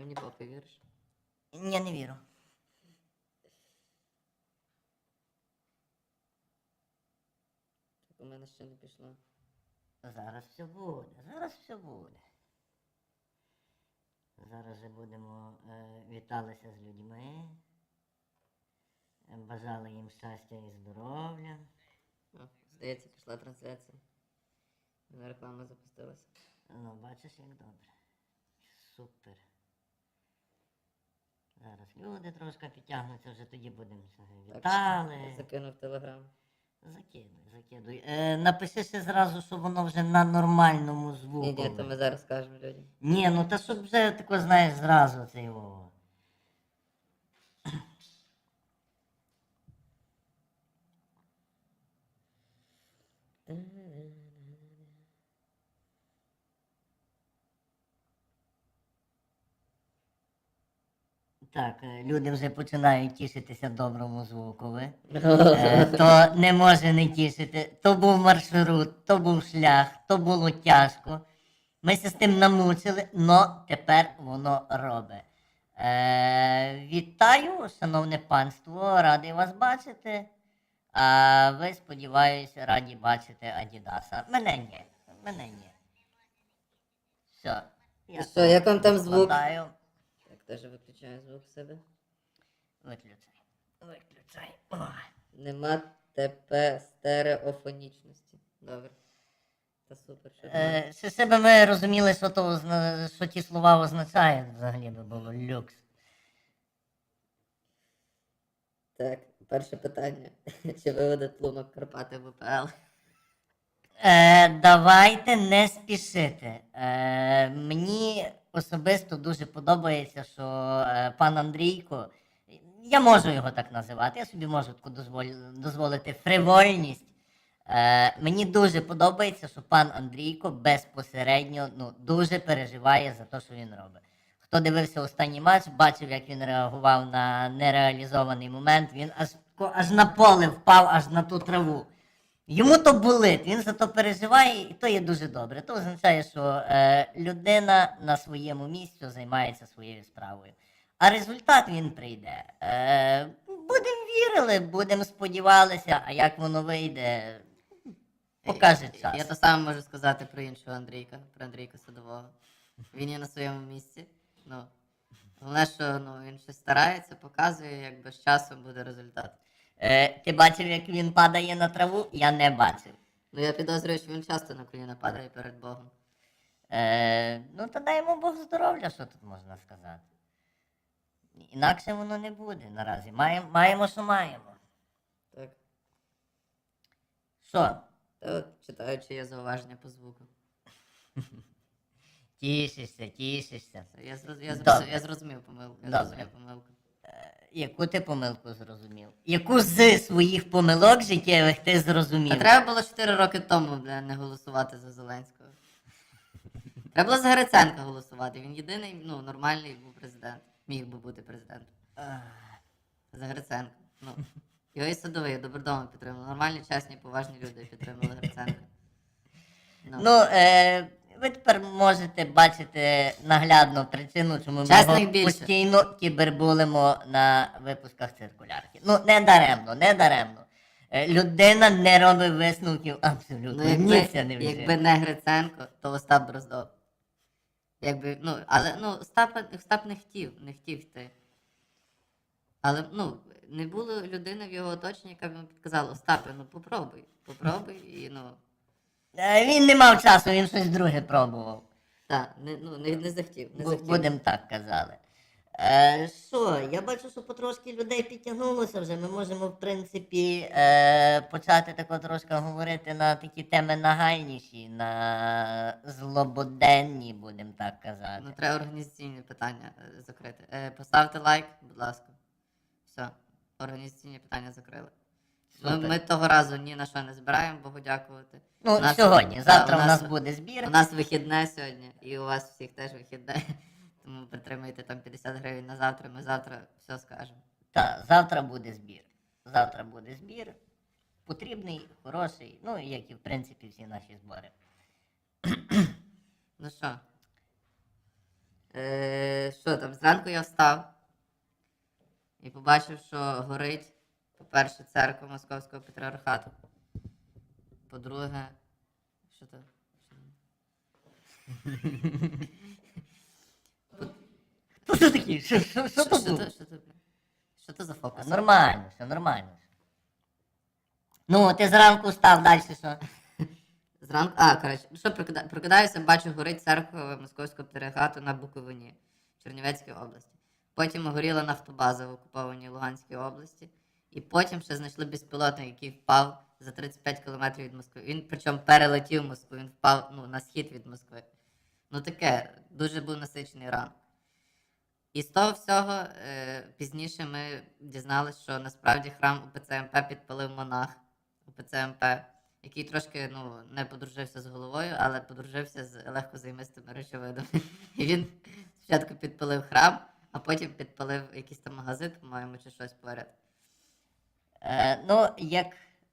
Ти мені похуй віриш? Я не вірю. Так у мене ще не пішло. Зараз все буде, зараз все буде. Зараз же будемо е, віталися з людьми. е, Бажали їм щастя і здоров'я. О, здається, пішла трансляція. Реклама запустилася. Ну, бачиш, як добре. Супер. Зараз люди трошки підтягнуться, вже тоді будемо вітали. Закинув телеграм. Закидуй, закидуй. Е, напиши ще зразу, щоб воно вже на нормальному звуку. Ні, ні, то ми зараз скажемо людям. Ні, ну та щоб вже тако, знаєш, зразу це його. Так, е, люди вже починають тішитися доброму звукові. Е, то не може не тішити. То був маршрут, то був шлях, то було тяжко. Ми се з тим намучили, но тепер воно робить. Е, вітаю, шановне панство, радий вас бачити. А ви, сподіваюся, раді бачити Адідаса. Мене ні. Мене ні. Все. І що, як вам там звук? Викладаю. Теж виключаю звук себе. Виключай. Виключай. Ой. Нема ТП стереофонічності. Добре. Та супер, що. Е, ще себе ми розуміли, що, то, озна- що ті слова означають, взагалі би було люкс. Так, перше питання. Чи виведуть лунок Карпати в ВПЛ? Е, давайте не спішити. Е, мені особисто дуже подобається, що е, пан Андрійко, я можу його так називати, я собі можу таку дозволити фривольність. Е, мені дуже подобається, що пан Андрійко безпосередньо ну, дуже переживає за те, що він робить. Хто дивився останній матч, бачив, як він реагував на нереалізований момент. Він аж, аж на поле впав, аж на ту траву. Йому то болить, він за то переживає, і то є дуже добре. То означає, що е, людина на своєму місці займається своєю справою. А результат він прийде. Е, будемо вірили, будемо сподівалися, а як воно вийде, покаже час. Я то саме можу сказати про іншого Андрійка, про Андрійка Садового. Він є на своєму місці. Ну, головне, що ну, він щось старається, показує, якби з часом буде результат. Е, ти бачив, як він падає на траву? Я не бачив. Ну я підозрюю, що він часто на коліна падає перед Богом. Е, ну, то дай йому Бог здоров'я, що тут можна сказати. Інакше воно не буде наразі. Маємо, маємо, що маємо. Так. Що? Та от читаю, чи є зауваження по звуку. Тішишся, тішишся. Я, зроз... я, зроз... я зрозумів помилку. Я зрозумів помилку. Яку ти помилку зрозумів? Яку з своїх помилок життєвих ти зрозумів? Та треба було 4 роки тому бля, не голосувати за Зеленського. Треба було за Гриценка голосувати. Він єдиний, ну, нормальний був президент. Міг би бути президентом. За Гриценка. Ну, його і садовий, добродома підтримали. Нормальні, чесні, поважні люди підтримали Гриценка. Ну, Ну, е, ви тепер можете бачити наглядну причину, чому ми його постійно кібербулимо на випусках циркулярки. Ну, не даремно, не даремно. Е, Людина не робить висновків абсолютно. ну якби, не вже. якби не Гриценко, то Остап Дроздов. Якби, ну, але ну, Остап, Остап не хотів, не хотів йти. Але ну, не було людини в його оточенні, яка б йому підказала, Остапе, ну попробуй, попробуй і ну. Е, Він не мав часу, він щось друге пробував. Так, не, ну, не, не захотів. Не Бу- захотів. Будем так казали. Е, Що, я бачу, що потрошки людей підтягнулося вже. Ми можемо, в принципі, е, почати тако трошки говорити на такі теми нагальніші, на злободенні, будемо так казати. Ну, треба організаційні питання е, закрити. Е, поставте лайк, будь ласка. Все, організаційні питання закрили. Ми, Супер. ми того разу ні на що не збираємо, Богу дякувати. Ну, у нас- сьогодні, завтра у у нас буде збір. У нас вихідне сьогодні, і у вас всіх теж вихідне. Тому притримайте там 50 гривень на завтра, ми завтра все скажемо. Так, завтра буде збір. Завтра буде збір. Потрібний, хороший, ну, як і в принципі всі наші збори. Ну що? Е, що там, зранку я встав і побачив, що горить, по-перше, церква Московського патріархату. По-друге, що то? Хто це такий? Що, що, що Що, то було? що, то, за фокус? Нормально, все нормально. Ну, ти зранку став далі, що? Зранку, а, коротше, ну що, прокида- прокидаюся, бачу, горить церква Московського патріархату на Буковині, Чернівецькій області. Потім горіла нафтобаза в окупованій Луганській області. І потім ще знайшли безпілотник, який впав за 35 кілометрів від Москви. Він причому перелетів Москву, він впав ну, на схід від Москви. Ну таке, дуже був насичений ранок. І з того всього е, пізніше ми дізналися, що насправді храм УПЦ МП підпалив монах УПЦ МП, який трошки ну, не подружився з головою, але подружився з легкозаймистими речовидами. І він спочатку підпалив храм, а потім підпалив якийсь там магазин, по-моєму, чи щось поряд. Е, ну, як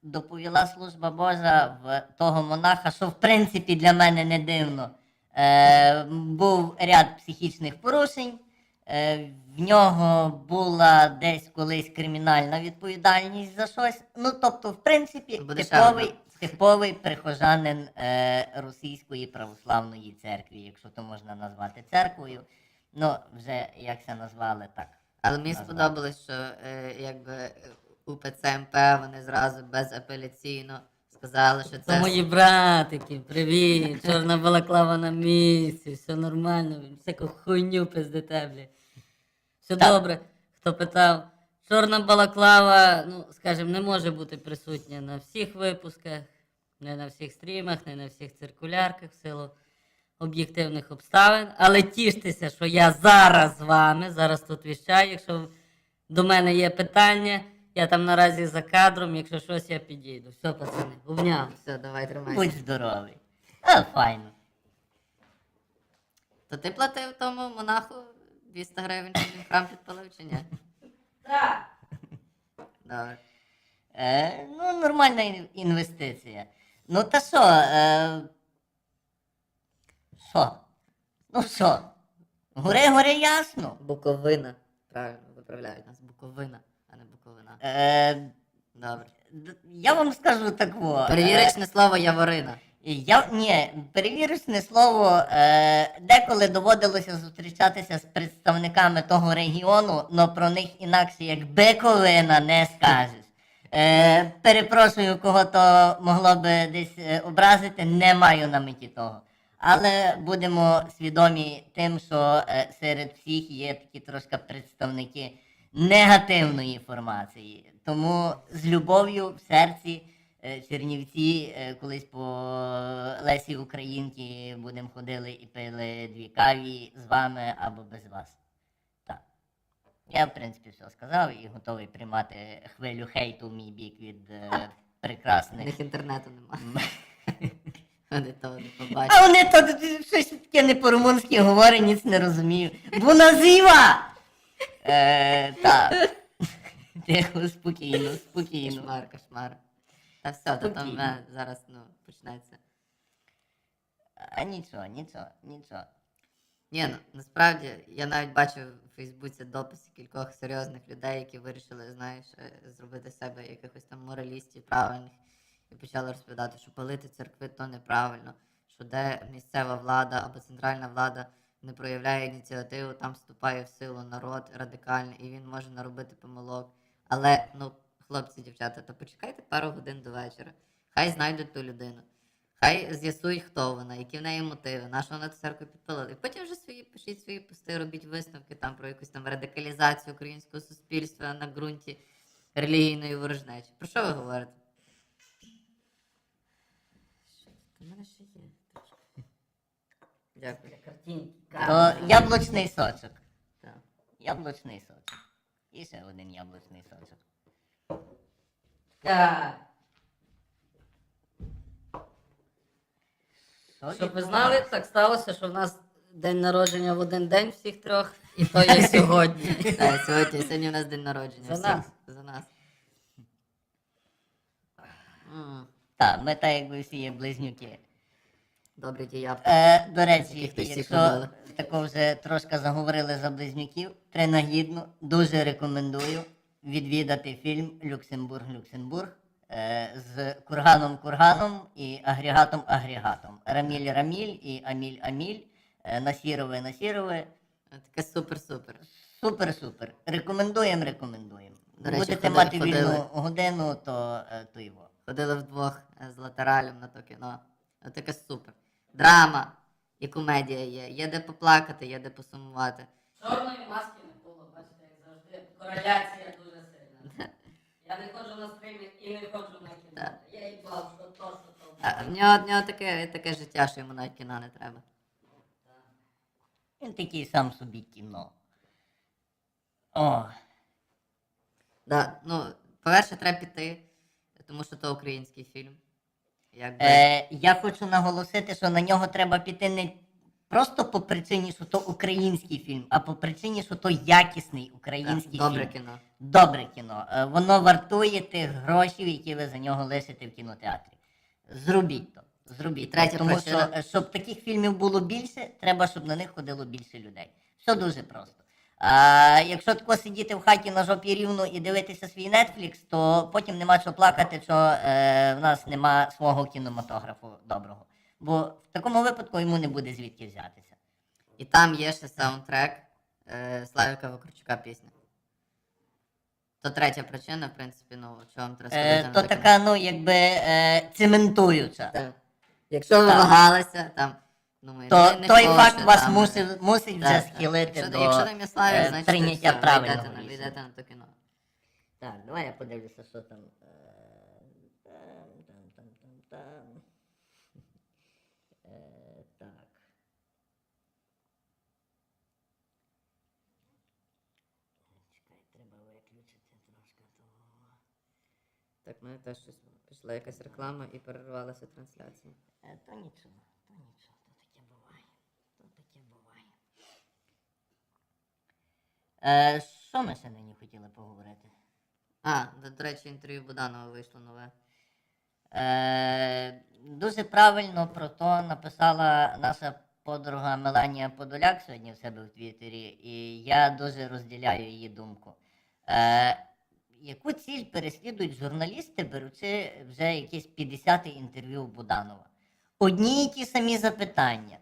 доповіла служба Божа в того монаха, що в принципі для мене не дивно. Е, був ряд психічних порушень, е, в нього була десь колись кримінальна відповідальність за щось. Ну, тобто, в принципі, типовий, типовий прихожанин Російської православної церкви, якщо то можна назвати церквою. Ну, вже як це назвали так. Але мені Назвати. сподобалось, що е, якби УПЦ МП вони зразу безапеляційно сказали, що Це це мої братики, привіт, чорна балаклава на місці, все нормально, всяку хуйню пиздите, блядь. Все Так. добре. Хто питав, чорна балаклава, ну, скажімо, не може бути присутня на всіх випусках, не на всіх стрімах, не на всіх циркулярках, в силу об'єктивних обставин. Але тіштеся, що я зараз з вами, зараз тут віщаю. Якщо до мене є питання, я там наразі за кадром, якщо щось, я підійду. Все, пацани, обняв. все, давай тримайся. Будь здоровий. А, файно. То ти платив тому монаху 200 гривень, щоб він храм підпалив чи ні? Так. Добре. Е, ну, нормальна ін- інвестиція. Ну, та що? Е, що? Ну що? Горе, горе ясно. Буковина. Правильно, виправляють нас. Буковина, Буковина. Е, Добре. я вам скажу так во. е, слово Яворина. Я ні, перевірочне слово, е, деколи доводилося зустрічатися з представниками того регіону, але про них інакше як биковина не скажеш. Е, перепрошую, кого то могло би десь е, образити, не маю на меті того. Але будемо свідомі тим, що е, серед всіх є такі трошки представники негативної формації. Тому з любов'ю в серці е, Чернівці е, колись по Лесі Українки будемо ходили і пили дві каві з вами або без вас. Так. Я, в принципі, все сказав і готовий приймати хвилю хейту в мій бік від е, У них інтернету немає. Вони того не А вони то щось таке не по-румунськи говорять, ніц не розумію. Буназива! Е, так. Тихо, спокійно, спокійно. Кошмар, кошмар. Та все, то там Спокійно. е, зараз ну, почнеться. А нічого, нічого, нічого. Ні, ну насправді я навіть бачив у Фейсбуці дописи кількох серйозних людей, які вирішили, знаєш, е, зробити з себе якихось там моралістів правильних і почали розповідати, що палити церкви то неправильно, що де місцева влада або центральна влада не проявляє ініціативу, там вступає в силу народ радикальний, і він може наробити помилок. Але ну, хлопці, дівчата, то почекайте пару годин до вечора. Хай знайдуть ту людину. Хай з'ясують, хто вона, які в неї мотиви, на що вона церкву підпалила. І потім вже свої пишіть свої пости, робіть висновки там про якусь там радикалізацію українського суспільства на ґрунті релігійної ворожнечі. Про що ви говорите? Що? У мене ще є. Дякую. Картинки. То яблучний сочок. Так. Яблучний сочок. І ще один яблучний сочок. Так. Що Щоб ви відбувається? знали, так сталося, що в нас день народження в один день всіх трьох, і то є сьогодні. Так, сьогодні, сьогодні у нас день народження. За всіх. нас. За нас. М. Так, ми так якби всі є близнюки. Добре діяв. Е, до речі, якщо тако вже трошки заговорили за близнюків, принагідно дуже рекомендую відвідати фільм Люксембург Люксембург е, з Курганом Курганом і агрегатом Агрегатом. Раміль Раміль і Аміль Аміль. Е, Насірове Насірове. Таке супер-супер. Супер, супер. Рекомендуємо, рекомендуємо. До речі, Будете ходили- мати ходили. вільну годину, то, е, то його. Ходили вдвох е, з латералем на то кіно. Е, Таке супер. Драма і комедія є. Є де поплакати, є де посумувати. Чорної маски не було, бачите, як завжди. Кореляція дуже сильна. Я не ходжу на стрімі і не ходжу на кіно. Я і бав, що то, що то. А в нього, в нього таке, таке життя, що йому навіть кіна не треба. Він такий сам собі кіно. О, Да, ну, по-перше, треба піти, тому що то український фільм. Якби. Е, я хочу наголосити, що на нього треба піти не просто по причині, що то український фільм, а по причині, що то якісний український добре фільм. кіно. Добре кіно. Е, воно вартує тих грошей, які ви за нього лишите в кінотеатрі. Зробіть то. Зробіть. Третя. Тому що, причина- е, щоб таких фільмів було більше, треба, щоб на них ходило більше людей. Все дуже просто. А якщо тако сидіти в хаті на жопі рівно і дивитися свій Netflix, то потім нема чого плакати, що е, в нас нема свого кінематографу доброго. Бо в такому випадку йому не буде звідки взятися. І там є ще саундтрек е, Славіка Вакарчука пісня. То третя причина, в принципі, ну, чого вам треба Е, то така, ну, якби е, цементуюча. Так. Якщо ви вагалися, там, думаю, То не, той факт вас там, мусить, мусить так, вже так. схилити Якщо, до якщо там є Славік, е, значить прийняття все, правильного ви йдете, ви рішення. йдете на то кіно. Так, давай я подивлюся, що там. Е, там, там, там, там, там. Е, Так. Чекай, треба виключити трошки того. Так, мене теж щось пішла якась реклама і перервалася трансляція. Е, то нічого, то таке буває. То таке буває. Е, що ми ще нині хотіли поговорити? А, до, речі, інтерв'ю Буданова вийшло нове. Е, дуже правильно про то написала наша подруга Меланія Подоляк сьогодні в себе в Твіттері, і я дуже розділяю її думку. Е, яку ціль переслідують журналісти, беручи вже якесь 50-те інтерв'ю Буданова? Одні і ті самі запитання.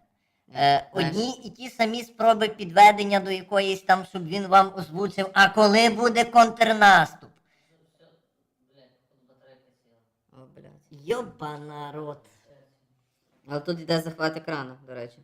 Е, одні і ті самі спроби підведення до якоїсь там, щоб він вам озвучив, а коли буде контрнаступ? О, блядь. Йоба народ. Але тут йде захват екрану, до речі.